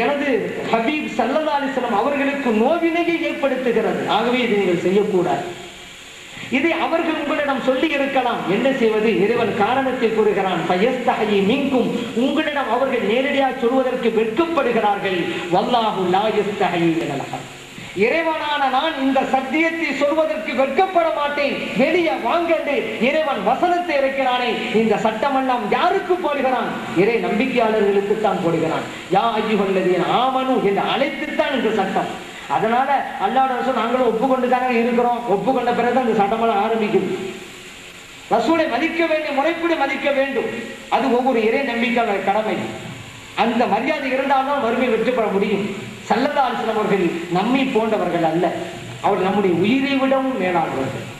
எனது ஹபீப் சல்லல்லா அலிஸ்லாம் அவர்களுக்கு நோவினையை ஏற்படுத்துகிறது. ஆகவே இது நீங்கள் செய்யக்கூடாது. இதை அவர்கள் உங்களிடம் சொல்லி இருக்கலாம். என்ன செய்வது? இறைவன் காரணத்தை கூறுகிறான் பயஸ்தகையை மீங்கும் உங்களிடம் அவர்கள் நேரடியாக சொல்வதற்கு வெட்கப்படுகிறார்கள். வல்லாஹு லாயஸ்தகையை எனலாம் இறைவனான நான் இந்த சத்தியத்தை சொல்வதற்கு வெட்கப்பட மாட்டேன். வெளியே வாங்கண்டு. இறைவன் வசனத்தை இருக்கிறானே இந்த சட்டமெல்லாம் யாருக்கு போடுகிறான்? இறை நம்பிக்கையாளர்களுக்கு தான் போடுகிறான். யா ஐயுகல்லதீன் ஆமனு என்று அழைத்துத்தான் இந்த சட்டம். அதனால அல்லாட ரசூல் நாங்களும் ஒப்புக்கொண்டு தானே இருக்கிறோம். ஒப்புக்கொண்ட பிறகு அந்த சட்டமெல்லாம் ஆரம்பிக்குது. ரசூலை மதிக்க வேண்டிய முறைப்படி மதிக்க வேண்டும். அது ஒவ்வொரு இறை நம்பிக்கையாளர் கடமை. அந்த மரியாதை இருந்தால்தான் வறுமை வெற்றி பெற முடியும். சல்லல்லா அவர்கள் நம்மை போன்றவர்கள் அல்ல. அவர் நம்முடைய உயிரை விடவும் மேலானவர்கள்.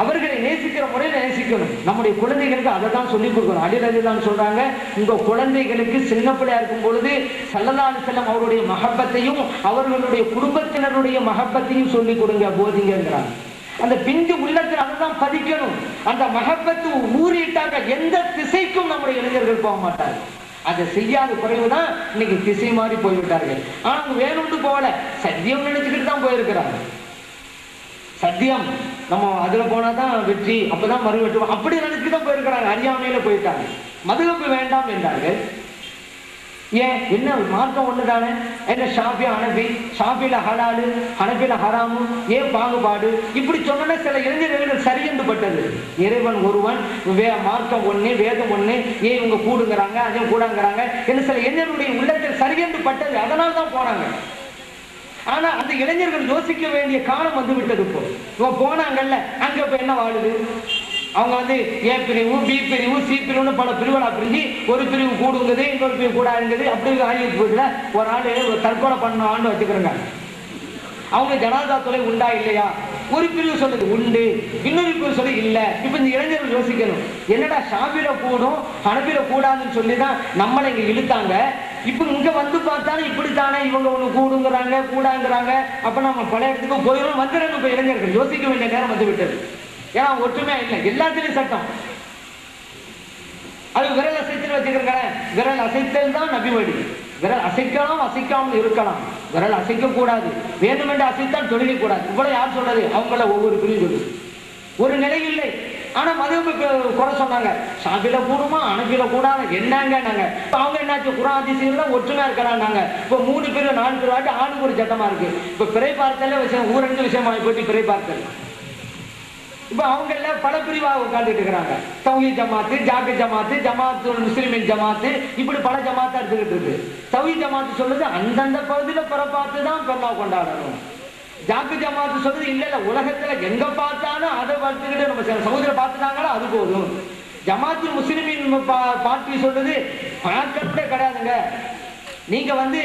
அவர்களை நேசிக்கிற முறையில் நேசிக்கணும். நம்முடைய குழந்தைகளுக்கு அதை தான் சொல்லிக் கொடுக்கணும். அடிரதி தான் சொல்றாங்க உங்க குழந்தைகளுக்கு சின்ன பிள்ளையா இருக்கும் பொழுது சல்லல்லா செல்லம் அவருடைய மகப்பத்தையும் அவர்களுடைய குடும்பத்தினருடைய மகப்பத்தையும் சொல்லிக் கொடுங்க போதிங்கிறாங்க அந்த பிஞ்சு உள்ளத்தில் அதுதான் பதிக்கணும். அந்த மகப்பத்து ஊறிட்டாங்க எந்த திசைக்கும் நம்முடைய இளைஞர்கள் போக மாட்டாங்க அதை செய்யாத குறைவு தான் இன்னைக்கு திசை மாறி போய்விட்டார்கள். ஆனா அவங்க வேணும்னு போகல. சத்தியம் நினைச்சுக்கிட்டு தான் போயிருக்கிறாங்க. சத்தியம். நம்ம அதுல போனாதான் வெற்றி அப்பதான் மறு வெற்றி அப்படி நினைச்சுட்டு தான் போயிருக்கிறாங்க. அறியாமையில போயிட்டாங்க. மதுகப்பு வேண்டாம் என்றார்கள். ஏன்? என்ன மார்க்கம் ஒண்ணுதானே? என்ன ஷாஃபி அனபி ஷாஃபில ஹலாலு ஹனபில ஹராமு ஏன் பாகுபாடு? இப்படி சொன்னா சில இளைஞர்கள் சரியென்று பட்டது இறைவன் ஒருவன் வே மார்க்கம் ஒண்ணு வேதம் ஒண்ணு ஏன் இவங்க கூடுங்கிறாங்க அதையும் கூடாங்கிறாங்க என்ன சில இளைஞர்களுடைய உள்ளத்தில் சரி பட்டது. அதனால தான் போனாங்க. ஆனா அந்த இளைஞர்கள் யோசிக்க வேண்டிய காலம் வந்து விட்டது இப்போ. இவன் போனாங்கல்ல அங்க இப்ப என்ன வாழுது? அவங்க வந்து ஏ பிரிவு பி பிரிவு சி பிரிவுன்னு பல பிரிவுகளா பிரிஞ்சு ஒரு பிரிவு கூடுங்குது இன்னொரு பிரிவு கூடாதுங்கிறது அப்படி ஆகி போயிட்டு ஒரு ஆள் ஒரு தற்கொலை பண்ண ஆண்டு வச்சுக்கிறோங்க. அவங்க ஜனாதா தொலை உண்டா இல்லையா? ஒரு பிரிவு சொல்லுது உண்டு இன்னொரு பிரிவு சொல்லி இல்ல. இப்ப இந்த இளைஞர்கள் யோசிக்கணும். என்னடா ஷாபில கூடும் ஹனபில கூடாதுன்னு சொல்லி தான் நம்மளை இங்க இழுத்தாங்க. இப்ப இங்க வந்து பார்த்தாலும் இப்படித்தானே இவங்க ஒண்ணு கூடுங்கிறாங்க கூடாங்கிறாங்க. அப்ப நம்ம பல இடத்துக்கு போயிடும் வந்துடுறாங்க இப்ப இளைஞர்கள் யோசிக்க வேண்டிய நேரம் வந்து விட்டது. ஏன்னா ஒற்றுமையா இல்லை. எல்லாத்துலயும் சட்டம். அது விரல் அசைத்தல் வச்சுக்கிறேன் விரல் அசைத்தல் தான் நபி வழி. விரல் அசைக்கலாம் அசைக்காமல் இருக்கலாம். விரல் அசைக்க கூடாது வேண்டுமென்று அசைத்தால் தொழிலை கூடாது இவ்வளவு யார் சொல்றது? அவங்கள ஒவ்வொரு பிரிவு சொல்லுது ஒரு நிலை இல்லை. ஆனா மதுவுக்கு குறை சொன்னாங்க. சாப்பிட கூடுமா? அனுப்பிட கூடாது? என்னங்க நாங்க? இப்ப அவங்க என்னாச்சு? குரான் அதிசயம்ல ஒற்றுமையா நாங்க இப்ப மூணு பேர் நாலு பேர் வாட்டி ஆளுக்கு ஒரு சட்டமா இருக்கு. இப்ப பிறை பார்த்தல விஷயம் ஊரஞ்சு விஷயமா போயிட்டு பிறை பார்த்தல் இப்போ அவங்க எல்லாம் பல பிரிவாக உட்கார்ந்துட்டு இருக்கிறாங்க. தௌஹி ஜமாத்து ஜாக்கு ஜமாத்து ஜமாத்து முஸ்லிமின் ஜமாத்து இப்படி பல ஜமாத்தா எடுத்துக்கிட்டு இருக்கு. தௌஹி ஜமாத்து சொல்லுது அந்தந்த பகுதியில பிற பார்த்து தான் பெருமா கொண்டாடணும். ஜாக்கு ஜமாத்து சொல்றது இல்ல இல்ல உலகத்துல எங்க பார்த்தாலும் அதை பார்த்துக்கிட்டு நம்ம சில சமுதிரம் பார்த்துட்டாங்களோ அது போதும். ஜமாத்து முஸ்லிமின் பா- பார்ட்டி சொல்றது பார்க்கறதே கிடையாதுங்க. நீங்க வந்து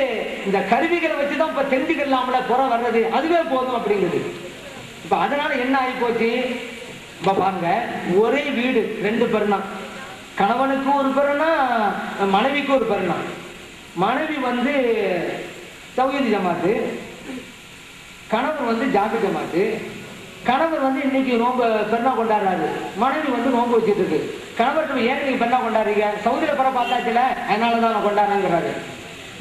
இந்த கருவிகளை வச்சுதான் இப்ப தெரிஞ்சுக்கலாம்ல புறம் வர்றது அதுவே போதும் அப்படிங்கிறது இப்ப அதனால என்ன ஆகி போச்சு இப்ப பாருங்க ஒரே வீடு ரெண்டு பெருனா கணவனுக்கு ஒரு பெருனா மனைவிக்கு ஒரு பெருனா மனைவி வந்து தௌஹீத் ஜமாத்து கணவர் வந்து ஜாபி ஜமாத்து. கணவர் வந்து இன்னைக்கு நோம்பு பெருனா கொண்டாடுறாரு. மனைவி வந்து நோம்பு வச்சுட்டு இருக்கு. கணவர்கிட்ட ஏன் நீங்க பெருனா கொண்டாடுறீங்க? சவுதியில பர பார்த்தாச்சுல அதனால தான் நான் கொண்டாடுறேங்கிறாரு.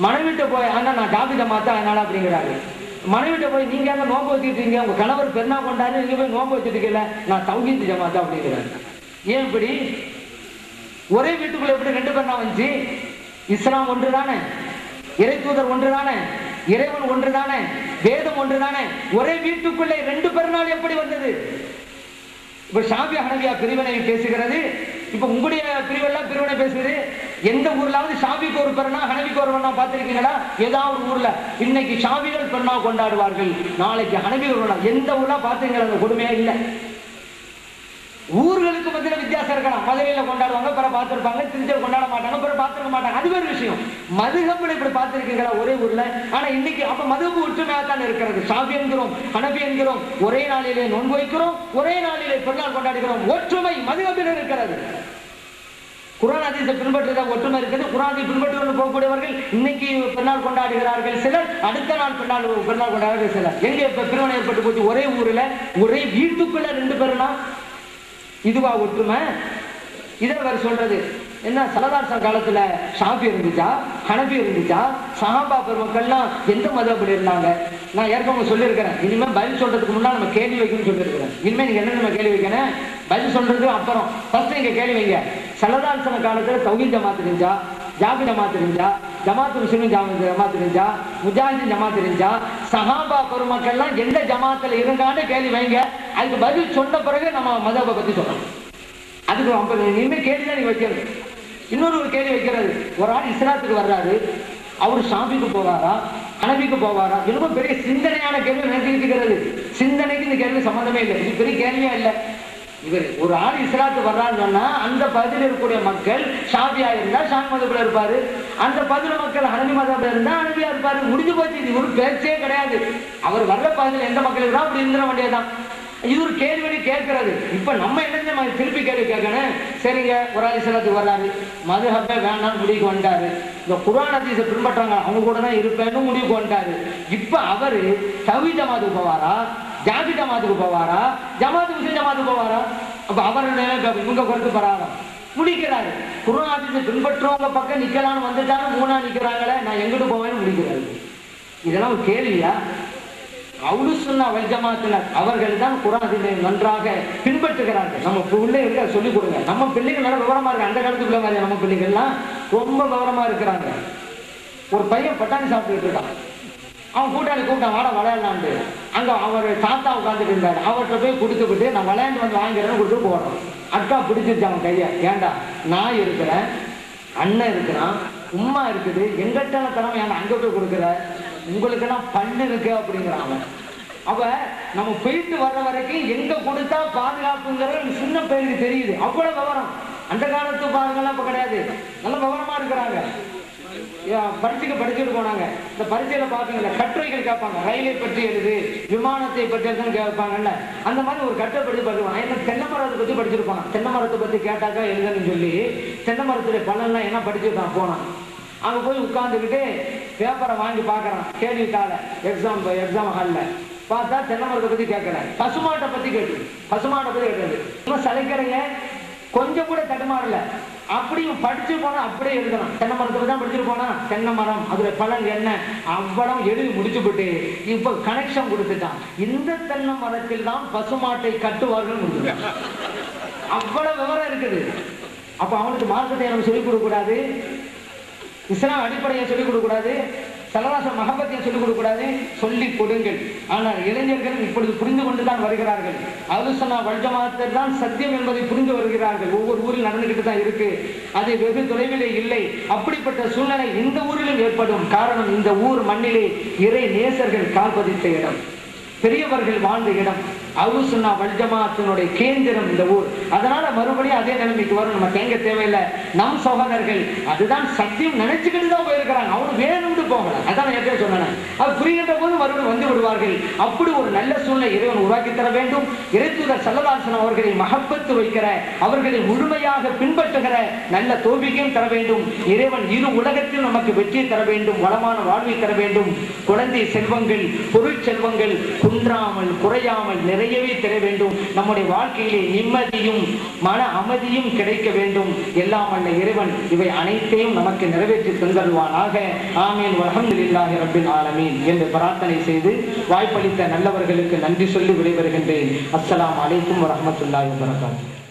மனைவிட்டு போய் ஆனா நான் ஜாக்கு ஜமாத்தா அதனால அப்படிங்கிறாரு. மனைவிட்ட போய் நீங்க எங்க நோம்பு வச்சுட்டீங்க உங்க கணவர் பெருனா கொண்டாரு நீங்க போய் நோம்பு வச்சுட்டீங்கல்ல நான் தௌஹீத் ஜமாத்தா அப்படிங்கிறாரு. ஏன் இப்படி? ஒரே வீட்டுக்குள்ள எப்படி ரெண்டு பெருனா வந்துச்சு? இஸ்லாம் ஒன்று தானே? இறை தூதர் ஒன்று தானே? இறைவன் ஒன்று தானே? வேதம் ஒன்று தானே? ஒரே வீட்டுக்குள்ளே ரெண்டு பெருநாள் எப்படி வந்தது? இப்ப ஷாபி ஹனவியா பிரிவினை பேசுகிறது. இப்ப உங்களுடைய பிரிவெல்லாம் பிரிவினை பேசுது எந்த ஊர்லாவது ஷாபிக்கு ஒரு பெருனா ஹனபிக்கு ஒரு பெருனா பார்த்திருக்கீங்களா? ஏதாவது ஒரு ஊர்ல இன்னைக்கு ஷாபிகள் பெருனா கொண்டாடுவார்கள். நாளைக்கு ஹனபிகள் பெருனா எந்த ஊர்லாம் பார்த்துருக்கீங்களா? அந்த கொடுமையே இல்லை. ஊர்களுக்கு மத்தியில் வித்தியாசம் இருக்கலாம் மதுரையில கொண்டாடுவாங்க பிற பார்த்துருப்பாங்க. திருச்சியில் கொண்டாட மாட்டாங்க பிற பார்த்துருக்க மாட்டாங்க. அது வேறு விஷயம். மதுகப்புல இப்படி பார்த்துருக்கீங்களா? ஒரே ஊர்ல. ஆனா இன்னைக்கு அப்ப மதுகப்பு ஒற்றுமையாக தான் இருக்கிறது. சாபி என்கிறோம் கணபி என்கிறோம் ஒரே நாளிலே நோன்பு வைக்கிறோம் ஒரே நாளிலே பெருநாள் கொண்டாடுகிறோம். ஒற்றுமை மதுகப்பில் இருக்கிறது. குரான் அதிசை பின்பற்றுகிற ஒற்றுமை இருக்குது? குரானை பின்பற்றி போகக்கூடியவர்கள் இன்னைக்கு பெருநாள் கொண்டாடுகிறார்கள் சிலர் அடுத்த நாள் பெருநாள் பெருநாள் கொண்டாடுகிறார்கள் சிலர். எங்க இப்ப திருமணம் ஏற்பட்டு போச்சு? ஒரே ஊர்ல ஒரே வீட்டுக்குள்ள ரெண்டு பேருனா இதுவா ஒற்றுமை? இதை அவர் சொல்றது. என்ன சலதாசன் காலத்துல ஷாஃபி இருந்துச்சா? ஹனபி இருந்துச்சா? சஹாபா பெருமக்கள்லாம் எந்த மதப்படி இருந்தாங்க? நான் ஏற்கனவே சொல்லியிருக்கிறேன். இனிமேல் பதில் சொல்றதுக்கு முன்னாடி நம்ம கேள்வி வைக்கணும்னு சொல்லியிருக்கிறேன். இனிமேல் நீங்க என்ன நம்ம கேள்வி வைக்கணும்? பதில் சொல்றது அப்புறம். ஃபர்ஸ்ட் நீங்க கேள்வி வைங்க. சலதாசன காலத்தில் தௌஹீத் ஜமாத் இருந்துச்சா? ஜாபி ஜமாத் இருந்துச்சா? ஜமாத்து முஸ்லிம் ஜமாத் இருந்துச்சா? முஜாஹிதின் ஜமாத் இருந்துச்சா? சஹாபா பெருமக்கள்லாம் எந்த ஜமாத்தில் இருந்தான்னு கேள்வி வைங்க. அதுக்கு பதில் சொன்ன பிறகு நம்ம மதபை பத்தி சொல்லணும். அதுக்கு ரொம்ப இனிமே கேள்வி தான் வைக்கிறது. இன்னொரு ஒரு கேள்வி வைக்கிறது. ஒரு ஆள் இஸ்லாத்துக்கு வர்றாரு. அவர் ஷாபிக்கு போவாரா? அனபிக்கு போவாரா? ரொம்ப பெரிய சிந்தனையான கேள்வி நினைச்சிட்டு இருக்கிறது. சிந்தனைக்கு இந்த கேள்வி சம்மந்தமே இல்லை. இது பெரிய கேள்வியா இல்லை. இவர் ஒரு ஆள் இஸ்லாத்து வர்றான்னு சொன்னா அந்த பகுதியில் இருக்கக்கூடிய மக்கள் ஷாபியா இருந்தா ஷான் மதப்புல இருப்பாரு. அந்த பகுதியில் மக்கள் ஹனபி மதப்புல இருந்தா ஹனபியா இருப்பாரு. முடிஞ்சு போச்சு. இது ஒரு பேச்சே கிடையாது. அவர் வர்ற பகுதியில் எந்த மக்கள் இருக்கா அப்படி இருந்துட வேண்டியதுதான். இது ஒரு கேள்வி கேட்கறது. இப்ப நம்ம என்ன திருப்பி கேள்வி கேட்கணும். சரிங்க ஒரு ஆள் இஸ்லாத்துக்கு வர்றாரு. மதுஹப்பே வேண்டாம்னு முடிவுக்கு வந்துட்டாரு இந்த குரான் ஹதீஸை பின்பற்றாங்க அவங்க கூட தான் இருப்பேன்னு முடிவுக்கு வந்துட்டாரு இப்ப அவரு தவி ஜமாத்துக்கு போவாரா? ஜாதி ஜமாத்துக்கு போவாரா? ஜமாத்து முஸ்லிம் ஜமாத்துக்கு போவாரா? அப்ப அவருடைய இவங்க கொடுத்து பராதம். முடிக்கிறாரு. குரான் பின்பற்றுறவங்க பக்கம் நிக்கலாம்னு வந்துட்டாலும் மூணா நிக்கிறாங்களே நான் எங்கிட்டு போவேன்னு முடிக்கிறாரு. இதெல்லாம் ஒரு கேள்வியா அவுலு சொன்ன வல் ஜமாத்தினர் அவர்கள் தான் குரானை நன்றாக பின்பற்றுகிறார்கள். நம்ம பிள்ளைகளுக்கு அதை சொல்லிக் கொடுங்க. நம்ம பிள்ளைகள் நல்லா விவரமா இருக்கு அந்த காலத்துக்குள்ள மாதிரி நம்ம பிள்ளைகள்லாம் ரொம்ப விவரமா இருக்கிறாங்க. ஒரு பையன் பட்டாணி சாப்பிட்டுட்டு இருக்கான். அவன் கூட்டாளி கூப்பிட்டான் வாட விளையாடலான்ட்டு அங்கே அவர் தாத்தா உட்காந்துட்டு இருந்தார். அவர்கிட்ட போய் கொடுத்துக்கிட்டு நான் விளையாண்டு வந்து வாங்கிறேன்னு கொடுத்து போடுறோம் அக்கா பிடிச்சிருச்சு அவன் கையை. ஏண்டா நான் இருக்கிறேன் அண்ணன் இருக்கிறான் உம்மா இருக்குது எங்கிட்ட திறமை ஏன் அங்கே போய் கொடுக்குற? உங்களுக்கெல்லாம் பண்ணு இருக்கு அப்படிங்கிறான் அவன். அவ நம்ம போயிட்டு வர்ற வரைக்கும் எங்க கொடுத்தா பாதுகாப்புங்கிறது சின்ன பேருக்கு தெரியுது. அவ்வளவு விவரம். அந்த காலத்து பாருங்கெல்லாம் இப்போ கிடையாது. நல்ல விவரமா இருக்கிறாங்க. பரீட்சைக்கு படிச்சுட்டு போனாங்க. இந்த பரீட்சையில பாத்தீங்கல்ல கட்டுரைகள் கேட்பாங்க. ரயிலை பற்றி எழுது விமானத்தை பற்றி எழுதுன்னு கேட்பாங்கல்ல. அந்த மாதிரி ஒரு கட்டை படிச்சு படிப்பாங்க ஏன்னா தென்னை மரத்தை பத்தி படிச்சிருப்பாங்க. தென்னை மரத்தை பத்தி கேட்டாக்கா எழுதுன்னு சொல்லி தென்னை மரத்துடைய பலன்லாம் என்ன படிச்சிருக்கான் போனான். அங்க போய் உட்கார்ந்துக்கிட்டு பேப்பரை வாங்கி பாக்குறான் கேள்வித்தாள எக்ஸாம் எக்ஸாம் ஹால்ல பார்த்தா தென்னை மரத்தை பத்தி கேட்கல. பசுமாட்டை பத்தி கேட்டு பசுமாட்டை பத்தி கேட்டது. இன்னும் சளைக்கிறீங்க கொஞ்சம் கூட தடுமாறல. அப்படியும் படிச்சு போனா அப்படியே எழுதலாம். தென்னை மரத்தை தான் படிச்சுட்டு போனா தென்னை மரம் அதுல பலன் என்ன? அவ்வளவு எழுதி முடிச்சுவிட்டு இப்ப கனெக்ஷன் கொடுத்துட்டான். இந்த தென்னை மரத்தில் தான் பசுமாட்டை கட்டுவார்கள் அவ்வளவு விவரம் இருக்குது. அப்ப அவனுக்கு மார்க்கத்தை நம்ம சொல்லிக் கொடுக்க கூடாது இஸ்லாம் அடிப்படையை சொல்லிக் கொடுக்க கூடாது சலவாச மகபத்தையும் சொல்லிக் கொடுக்கூடாது சொல்லி சொல்லிக் கொடுங்கள். ஆனால் இளைஞர்கள் இப்பொழுது புரிந்து கொண்டுதான் வருகிறார்கள். அலுசனா சொன்னா தான் சத்தியம் என்பதை புரிந்து வருகிறார்கள். ஒவ்வொரு ஊரில் நடந்துகிட்டு தான் இருக்கு. அது வெகு தொலைவிலே இல்லை. அப்படிப்பட்ட சூழ்நிலை இந்த ஊரிலும் ஏற்படும். காரணம் இந்த ஊர் மண்ணிலே இறை நேசர்கள் கால் பதித்த இடம். பெரியவர்கள் வாழ்ந்த இடம். அவுசுனா வல்ஜமாத்தினுடைய கேந்திரம் இந்த ஊர். அதனால மறுபடியும் அதே நிலைமைக்கு வரும். நம்ம தேங்க தேவையில்லை. நம் சகோதரர்கள் அதுதான் சத்தியம் நினைச்சுக்கிட்டு தான் போயிருக்கிறாங்க. அவனு வேணும்னு போகல? அதான் எப்படி சொன்னேன். அது புரிகின்ற போது மறுபடியும் வந்து விடுவார்கள். அப்படி ஒரு நல்ல சூழ்நிலை இறைவன் உருவாக்கி தர வேண்டும். இறைத்துதர் சல்லதாசன் அவர்களை மகப்பத்து வைக்கிற அவர்களை முழுமையாக பின்பற்றுகிற நல்ல தோல்வியையும் தர வேண்டும். இறைவன் இரு உலகத்தில் நமக்கு வெற்றி தர வேண்டும். வளமான வாழ்வை தர வேண்டும். குழந்தை செல்வங்கள் பொருள் செல்வங்கள் குன்றாமல் குறையாமல் நிறை நிறையவே தர வேண்டும். நம்முடைய வாழ்க்கையிலே நிம்மதியும் மன அமைதியும் கிடைக்க வேண்டும். எல்லாம் அல்ல இறைவன் இவை அனைத்தையும் நமக்கு நிறைவேற்றி தந்தருவானாக ஆமீன். இல்லாத ரப்பில் ஆலமீன். என்று பிரார்த்தனை செய்து வாய்ப்பளித்த நல்லவர்களுக்கு நன்றி சொல்லி விடைபெறுகின்றேன். அஸ்லாம் அலைக்கும் வரஹ்மத்துல்லாஹி வரகாத்து